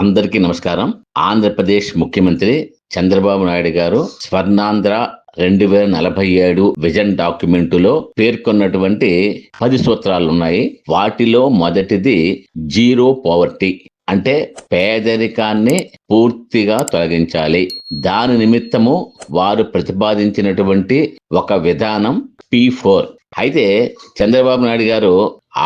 అందరికీ నమస్కారం. ఆంధ్రప్రదేశ్ ముఖ్యమంత్రి చంద్రబాబు నాయుడు గారు స్వర్ణాంధ్ర రెండు వేల నలభై ఏడు విజన్ డాక్యుమెంటులో పేర్కొన్నటువంటి పది సూత్రాలు ఉన్నాయి వాటిలో మొదటిది జీరో పోవర్టీ అంటే పేదరికాన్ని పూర్తిగా తొలగించాలి. దాని నిమిత్తము వారు ప్రతిపాదించినటువంటి ఒక విధానం పి ఫోర్. అయితే చంద్రబాబు నాయుడు గారు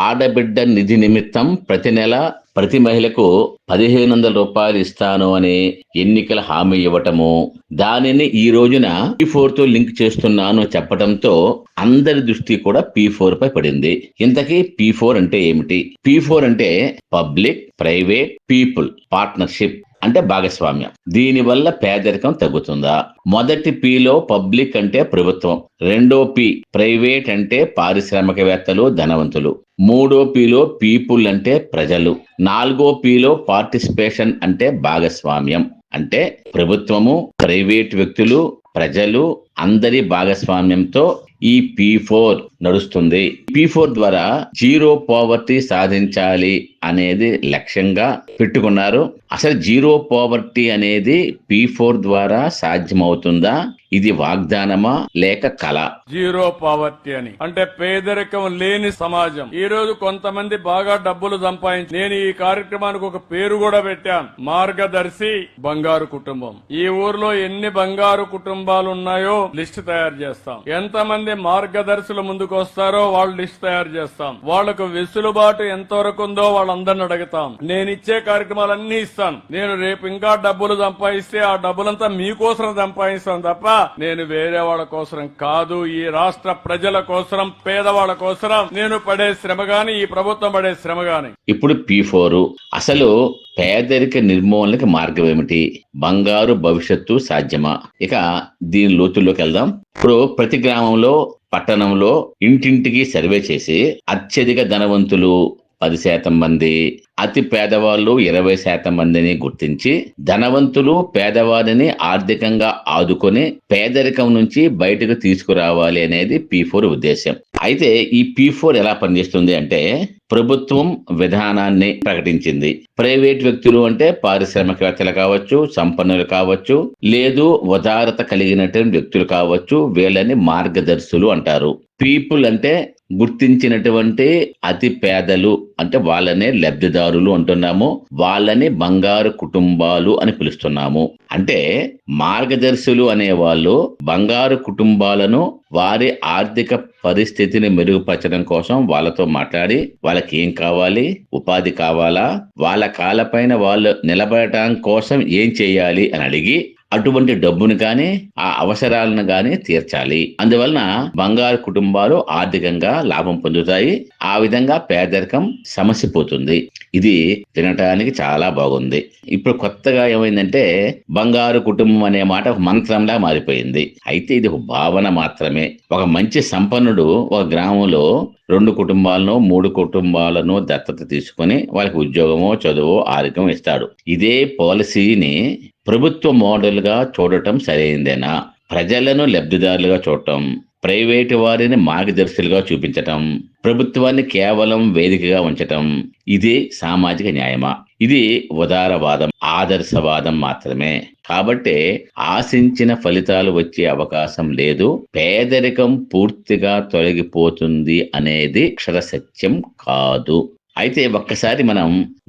ఆడబిడ్డ నిధి నిమిత్తం ప్రతి నెల ప్రతి మహిళకు పదిహేను వందల రూపాయలు ఇస్తాను అని ఎన్నికల హామీ ఇవ్వటము దానిని ఈ రోజున పీ ఫోర్తో లింక్ చేస్తున్నాను చెప్పడంతో అందరి దృష్టి కూడా పీ ఫోర్ పై పడింది. ఇంతకీ పీ ఫోర్ అంటే ఏమిటి? పీ ఫోర్ అంటే పబ్లిక్ ప్రైవేట్ పీపుల్ పార్ట్నర్షిప్. అంటే భాగస్వామ్యం. దీని వల్ల పేదరికం తగ్గుతుందా? మొదటి పిలో పబ్లిక్ అంటే ప్రభుత్వం. రెండో పి ప్రైవేట్ అంటే పారిశ్రామికవేత్తలు ధనవంతులు. మూడో పిలో పీపుల్ అంటే ప్రజలు. నాలుగో పిలో పార్టిసిపేషన్ అంటే భాగస్వామ్యం. అంటే ప్రభుత్వము ప్రైవేట్ వ్యక్తులు ప్రజలు అందరి భాగస్వామ్యంతో ఈ పి ఫోర్ నడుస్తుంది. పి ఫోర్ ద్వారా జీరో పావర్టీ సాధించాలి అనేది లక్ష్యంగా పెట్టుకున్నారు. అసలు జీరో పోవర్టీ అనేది పి ఫోర్ ద్వారా సాధ్యమవుతుందా? ఇది వాగ్దానమా? లేక కళ జీరో పావర్టీ అని. అంటే పేదరికం లేని సమాజం. ఈ రోజు కొంతమంది బాగా డబ్బులు సంపాదించి నేను ఈ కార్యక్రమానికి ఒక పేరు కూడా పెట్టాను. మార్గదర్శి బంగారు కుటుంబం. ఈ ఊర్లో ఎన్ని బంగారు కుటుంబాలు ఉన్నాయో లిస్ట్ తయారు చేస్తాం. ఎంతమంది మార్గదర్శుల ముందుకు వస్తారో వాళ్ళు లిస్ట్ తయారు చేస్తాం. వాళ్ళకు వెసులుబాటు ఎంత వరకు ఉందో వాళ్ళందరిని అడుగుతాం. నేను ఇచ్చే కార్యక్రమాలన్నీ ఇస్తాను. నేను రేపు ఇంకా డబ్బులు సంపాదిస్తే ఆ డబ్బులంతా మీకోసం సంపాదిస్తాను తప్ప నేను వేరే వాళ్ళ కోసం కాదు. ఈ రాష్ట్ర ప్రజల కోసం పేదవాళ్ళ కోసం నేను పడే శ్రమ గాని ఈ ప్రభుత్వం పడే శ్రమ గాని. ఇప్పుడు పి ఫోర్. అసలు పేదరిక నిర్మూలనకి మార్గం ఏమిటి? బంగారు భవిష్యత్తు సాధ్యమా? ఇక దీని లోతుల్లోకి వెళ్దాం. ఇప్పుడు ప్రతి గ్రామంలో పట్టణంలో ఇంటింటికి సర్వే చేసి అత్యధిక ధనవంతులు పది శాతం మంది అతి పేదవాళ్ళు ఇరవై శాతం మందిని గుర్తించి ధనవంతులు పేదవారిని ఆర్థికంగా ఆదుకొని పేదరికం నుంచి బయటకు తీసుకురావాలి అనేది పీ ఫోర్ ఉద్దేశం అయితే ఈ పీ ఫోర్ ఎలా పనిచేస్తుంది అంటే ప్రభుత్వం విధానాన్ని ప్రకటించింది. ప్రైవేట్ వ్యక్తులు అంటే పారిశ్రామికవేత్తలు కావచ్చు సంపన్నులు కావచ్చు లేదు ఉదారత కలిగినటువంటి వ్యక్తులు కావచ్చు వీళ్ళని మార్గదర్శులు అంటారు. పీపుల్ అంటే గుర్తించినటువంటి అతి పేదలు అంటే వాళ్ళనే లబ్ధిదారులు అంటున్నాము వాళ్ళని బంగారు కుటుంబాలు అని పిలుస్తున్నాము. అంటే మార్గదర్శులు అనే వాళ్ళు బంగారు కుటుంబాలను వారి ఆర్థిక పరిస్థితిని మెరుగుపరచడం కోసం వాళ్ళతో మాట్లాడి వాళ్ళకి ఏం కావాలి ఉపాధి కావాలా వాళ్ళ కాలపైన వాళ్ళు నిలబడటం కోసం ఏం చేయాలి అని అడిగి అటువంటి డబ్బును కానీ ఆ అవసరాలను కానీ తీర్చాలి. అందువలన బంగారు కుటుంబాలు ఆర్థికంగా లాభం పొందుతాయి. ఆ విధంగా పేదరికం సమస్య పోతుంది. ఇది తినటానికి చాలా బాగుంది. ఇప్పుడు కొత్తగా ఏమైందంటే బంగారు కుటుంబం అనే మాట ఒక మంత్రంలా మారిపోయింది. అయితే ఇది ఒక భావన మాత్రమే. ఒక మంచి సంపన్నుడు ఒక గ్రామంలో రెండు కుటుంబాలను మూడు కుటుంబాలను దత్తత తీసుకొని వాళ్ళకి ఉద్యోగమో చదువో ఆరోగ్యం ఇస్తాడు. ఇదే పాలసీని ప్రభుత్వ మోడల్గా చూడటం సరైందేనా? ప్రజలను లబ్ధిదారులుగా చూడటం ప్రైవేటు వారిని మార్గదర్శులుగా చూపించటం ప్రభుత్వాన్ని కేవలం వేదికగా ఉంచటం ఇది సామాజిక న్యాయమా? ఇది ఉదారవాదం ఆదర్శవాదం మాత్రమే. కాబట్టి ఆశించిన ఫలితాలు వచ్చే అవకాశం లేదు పేదరికం పూర్తిగా తొలగిపోతుంది అనేది క్షరసత్యం కాదు. అయితే ఒక్కసారి మనం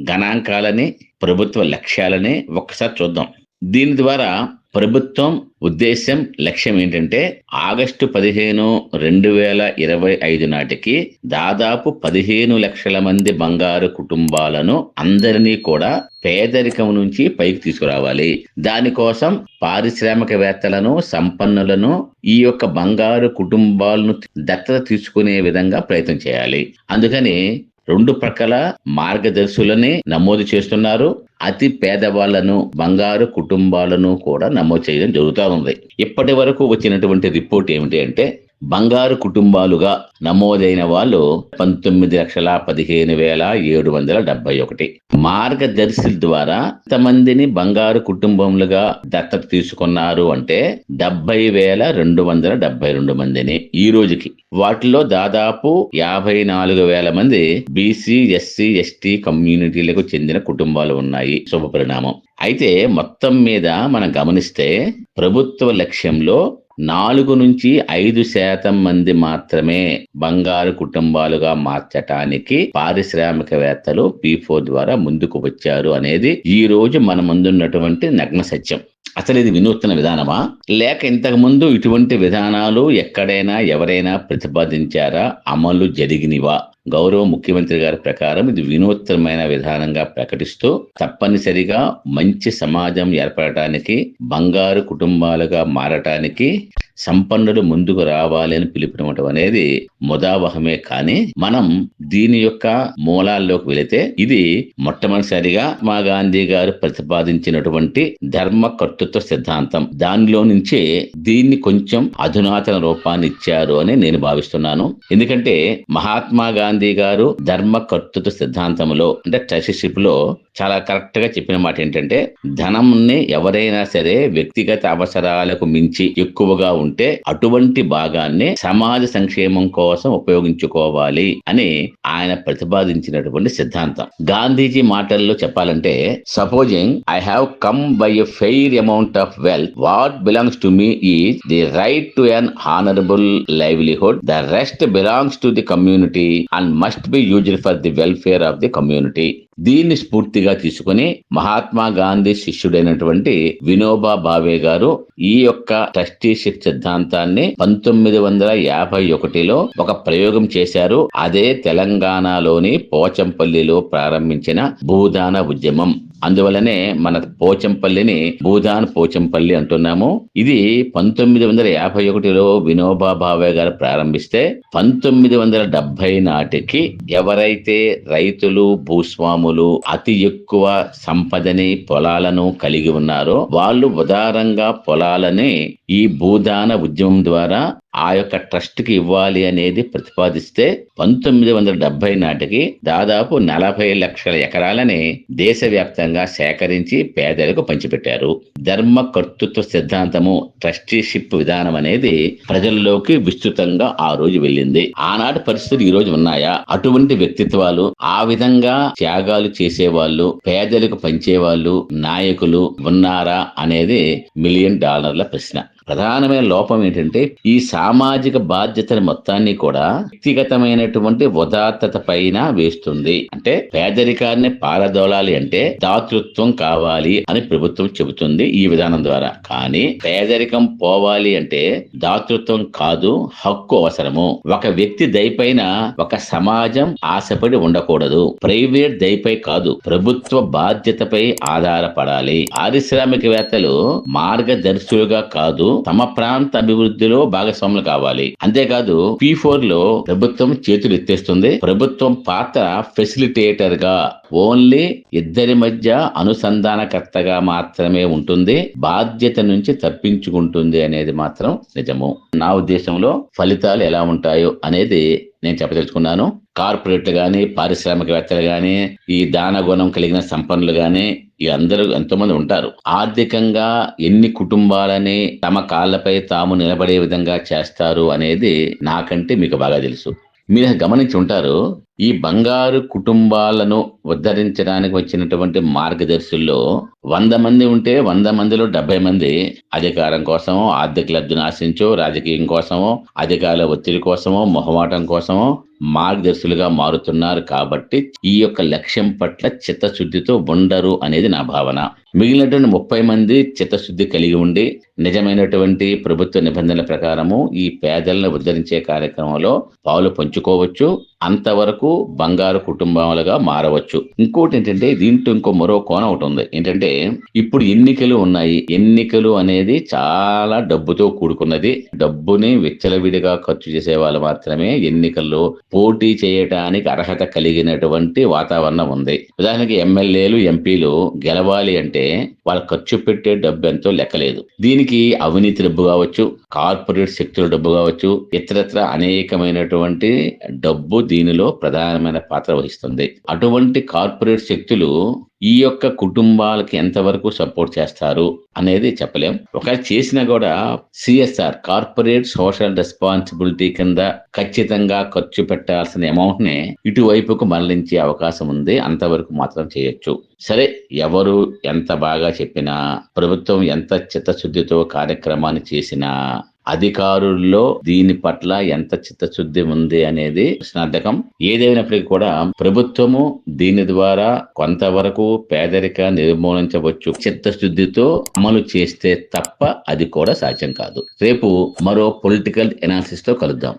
గణాంకాలని ప్రభుత్వ లక్ష్యాలని ఒక్కసారి చూద్దాం. దీని ద్వారా ప్రభుత్వం ఉద్దేశం లక్ష్యం ఏంటంటే ఆగస్టు పదిహేను రెండు వేల ఇరవై ఐదు నాటికి దాదాపు పదిహేను లక్షల మంది బంగారు కుటుంబాలను అందరినీ కూడా పేదరికం నుంచి పైకి తీసుకురావాలి. దానికోసం పారిశ్రామికవేత్తలను సంపన్నులను ఈ యొక్క బంగారు కుటుంబాలను దత్తత తీసుకునే విధంగా ప్రయత్నం చేయాలి. అందుకని రెండు ప్రక్కల మార్గదర్శులని నమోదు చేస్తున్నారు. అతి పేదవాళ్ళను బంగారు కుటుంబాలను కూడా నమోదు చేయడం జరుగుతూ ఉంది. ఇప్పటి వరకు వచ్చినటువంటి రిపోర్ట్ ఏమిటి అంటే బంగారు కుటుంబాలుగా నమోదైన వాళ్ళు పంతొమ్మిది లక్షల పదిహేను వేల ఏడు వందల డెబ్బై ఒకటి. మార్గదర్శుల ద్వారా ఎంతమందిని బంగారు కుటుంబములుగా దత్తత తీసుకున్నారు అంటే డెబ్బై వేల రెండు వందల డెబ్బై రెండు మందిని ఈ రోజుకి. వాటిలో దాదాపు యాభై నాలుగు వేల మంది బీసీ ఎస్సీ ఎస్టీ కమ్యూనిటీలకు చెందిన కుటుంబాలు ఉన్నాయి. శుభ పరిణామం అయితే మొత్తం మీద మనం గమనిస్తే ప్రభుత్వ లక్ష్యంలో నాలుగు నుంచి ఐదు శాతం మంది మాత్రమే బంగారు కుటుంబాలుగా మార్చటానికి పారిశ్రామికవేత్తలు పీ ఫోర్ ద్వారా ముందుకు వచ్చారు అనేది ఈ రోజు మన ముందున్నటువంటి నగ్న సత్యం. అసలు ఇది వినూత్న విధానమా? లేక ఇంతకు ముందు ఇటువంటి విధానాలు ఎక్కడైనా ఎవరైనా ప్రతిపాదించారా? అమలు జరిగినవా? గౌరవ ముఖ్యమంత్రి గారి ప్రకారం ఇది వినూత్నమైన విధానంగా ప్రకటిస్తూ తప్పనిసరిగా మంచి సమాజం ఏర్పడటానికి బంగారు కుటుంబాలుగా మారటానికి సంపన్నులు ముందుకు రావాలి అని పిలుపునివ్వటం అనేది ముదావహమే కానీ మనం దీని యొక్క మూలాల్లోకి వెళితే ఇది మొట్టమొదటిసారిగా మహాత్మా గాంధీ గారు ప్రతిపాదించినటువంటి ధర్మ కర్తృత్వ సిద్ధాంతం. దానిలో నుంచే దీన్ని కొంచెం అధునాతన రూపాన్ని ఇచ్చారు అని నేను భావిస్తున్నాను. ఎందుకంటే మహాత్మా గాంధీ గారు ధర్మ కర్తృత్వ సిద్ధాంతంలో అంటే ట్రస్టీషిప్లో చాలా కరెక్ట్గా చెప్పిన మాట ఏంటంటే ధనంని ఎవరైనా సరే వ్యక్తిగత అవసరాలకు మించి ఎక్కువగా ఉంటే అటువంటి భాగాన్ని సమాజ సంక్షేమం కోసం ఉపయోగించుకోవాలి అని ఆయన ప్రతిపాదించినటువంటి సిద్ధాంతం. గాంధీజీ మాటల్లో చెప్పాలంటే supposing I have come by a fair amount of wealth what belongs to me is the right to an honourable livelihood the rest belongs to the community and must be used for the welfare of the community దీన్ని స్ఫూర్తిగా తీసుకుని మహాత్మా గాంధీ శిష్యుడైనటువంటి వినోబా భావే గారు ఈ యొక్క trusteeship సిద్ధాంతాన్ని పంతొమ్మిది వందల యాభై ఒకటిలో ఒక ప్రయోగం చేశారు. అదే తెలంగాణలోని పోచంపల్లిలో ప్రారంభించిన భూదాన ఉద్యమం. అందువలనే మన పోచంపల్లిని భూదాన్ పోచంపల్లి అంటున్నాము. ఇది పంతొమ్మిది వందల యాభై ఒకటిలో వినోబా భావే గారు ప్రారంభిస్తే పంతొమ్మిది వందల డెబ్బై నాటికి ఎవరైతే రైతులు భూస్వాములు అతి ఎక్కువ సంపదని పొలాలను కలిగి ఉన్నారో వాళ్ళు ఉదారంగా పొలాలని ఈ భూదాన ఉద్యమం ద్వారా ఆ యొక్క ట్రస్ట్కి ఇవ్వాలి అనేది ప్రతిపాదిస్తే పంతొమ్మిది వందల డెబ్బై నాటికి దాదాపు నలభై లక్షల ఎకరాలని దేశవ్యాప్తంగా సేకరించి పేదలకు పంచిపెట్టారు. ధర్మ కర్తృత్వ సిద్ధాంతము ట్రస్టీషిప్ విధానం అనేది ప్రజల్లోకి విస్తృతంగా ఆ రోజు వెళ్ళింది. ఆనాటి పరిస్థితులు ఈ రోజు ఉన్నాయా? అటువంటి వ్యక్తిత్వాలు ఆ విధంగా త్యాగాలు చేసేవాళ్ళు పేదలకు పంచేవాళ్ళు నాయకులు ఉన్నారా అనేది మిలియన్ డాలర్ల ప్రశ్న. ప్రధానమైన లోపం ఏంటంటే ఈ సామాజిక బాధ్యతని మొత్తాన్ని కూడా వ్యక్తిగతమైనటువంటి ఉదాత్తత పైన వేస్తుంది. అంటే పేదరికాన్ని పారదోలాలి అంటే దాతృత్వం కావాలి అని ప్రభుత్వం చెబుతుంది ఈ విధానం ద్వారా. కానీ పేదరికం పోవాలి అంటే దాతృత్వం కాదు హక్కు అవసరము. ఒక వ్యక్తి దయపైన ఒక సమాజం ఆశపడి ఉండకూడదు. ప్రైవేట్ దయపై కాదు ప్రభుత్వ బాధ్యతపై ఆధారపడాలి. పారిశ్రామికవేత్తలు మార్గదర్శులుగా కాదు తమ ప్రాంత అభివృద్ధిలో భాగస్వాములు కావాలి. అంతేకాదు పి ఫోర్లో ప్రభుత్వం చేతులు ఎత్తేస్తుంది. ప్రభుత్వం పాత్ర ఫెసిలిటేటర్గా ఓన్లీ ఇద్దరి మధ్య అనుసంధానకర్తగా మాత్రమే ఉంటుంది. బాధ్యత నుంచి తప్పించుకుంటుంది అనేది మాత్రం నిజము. నా ఉద్దేశంలో ఫలితాలు ఎలా ఉంటాయో అనేది నేను చెప్పదలుచుకున్నాను. కార్పొరేట్లు కానీ పారిశ్రామికవేత్తలు కానీ ఈ దాన గుణం కలిగిన సంపన్నులు కానీ ఈ అందరూ ఎంతోమంది ఉంటారు. ఆర్థికంగా ఎన్ని కుటుంబాలని తమ కాళ్ళపై తాము నిలబడే విధంగా చేస్తారు అనేది నాకంటే మీకు బాగా తెలుసు. మీరు గమనించి ఉంటారు ఈ బంగారు కుటుంబాలను ఉద్ధరించడానికి వచ్చినటువంటి మార్గదర్శుల్లో వంద మంది ఉంటే వంద మందిలో డెబ్బై మంది అధికారం కోసమో ఆర్థిక లబ్ధిని ఆశించో రాజకీయం కోసమో అధికారుల ఒత్తిడి కోసమో మొహమాటం కోసమో మార్గదర్శులుగా మారుతున్నారు కాబట్టి ఈ యొక్క లక్ష్యం పట్ల చిత్తశుద్ధితో ఉండరు అనేది నా భావన. మిగిలినటువంటి ముప్పై మంది చిత్తశుద్ధి కలిగి ఉండి నిజమైనటువంటి ప్రభుత్వ నిబంధనల ప్రకారము ఈ పేదలను ఉద్ధరించే కార్యక్రమంలో పాలు పంచుకోవచ్చు. అంతవరకు బంగారు కుటుంబాలుగా మారవచ్చు. ఇంకోటి ఏంటంటే దీంట్లో ఇంకో మరో కోణం ఒకటి ఉంది. ఏంటంటే ఇప్పుడు ఎన్నికలు ఉన్నాయి. ఎన్నికలు అనేది చాలా డబ్బుతో కూడుకున్నది. డబ్బుని విచ్చలవిడిగా ఖర్చు చేసే వాళ్ళు మాత్రమే ఎన్నికల్లో పోటీ చేయటానికి అర్హత కలిగినటువంటి వాతావరణం ఉంది. ఉదాహరణకి ఎమ్మెల్యేలు ఎంపీలు గెలవాలి అంటే వాళ్ళు ఖర్చు పెట్టే డబ్బు ఎంతో లెక్కలేదు. దీనికి అవినీతి డబ్బు కావచ్చు కార్పొరేట్ శక్తుల డబ్బు కావచ్చు ఇతరత్ర అనేకమైనటువంటి డబ్బు దీనిలో ప్రధానమైన పాత్ర వహిస్తుంది. అటువంటి కార్పొరేట్ శక్తులు ఈ యొక్క కుటుంబాలకి ఎంతవరకు సపోర్ట్ చేస్తారు అనేది చెప్పలేం. ఒక చేసినా కూడా సిఎస్ఆర్ కార్పొరేట్ సోషల్ రెస్పాన్సిబిలిటీ కింద ఖచ్చితంగా ఖర్చు పెట్టాల్సిన అమౌంట్ని ఇటువైపుకు మరలించే అవకాశం ఉంది. అంతవరకు మాత్రం చేయొచ్చు. సరే ఎవరు ఎంత బాగా చెప్పినా ప్రభుత్వం ఎంత చిత్తశుద్ధితో కార్యక్రమాన్ని చేసినా అధికారుల్లో దీని పట్ల ఎంత చిత్తశుద్ధి ఉంది అనేది ప్రశ్నార్థకం ఏదైనప్పటికీ కూడా ప్రభుత్వము దీని ద్వారా కొంతవరకు పేదరిక నిర్మూలించవచ్చు. చిత్తశుద్ధితో అమలు చేస్తే తప్ప అది కూడా సాధ్యం కాదు. రేపు మరో పొలిటికల్ ఎనాలిసిస్తో కలుద్దాం.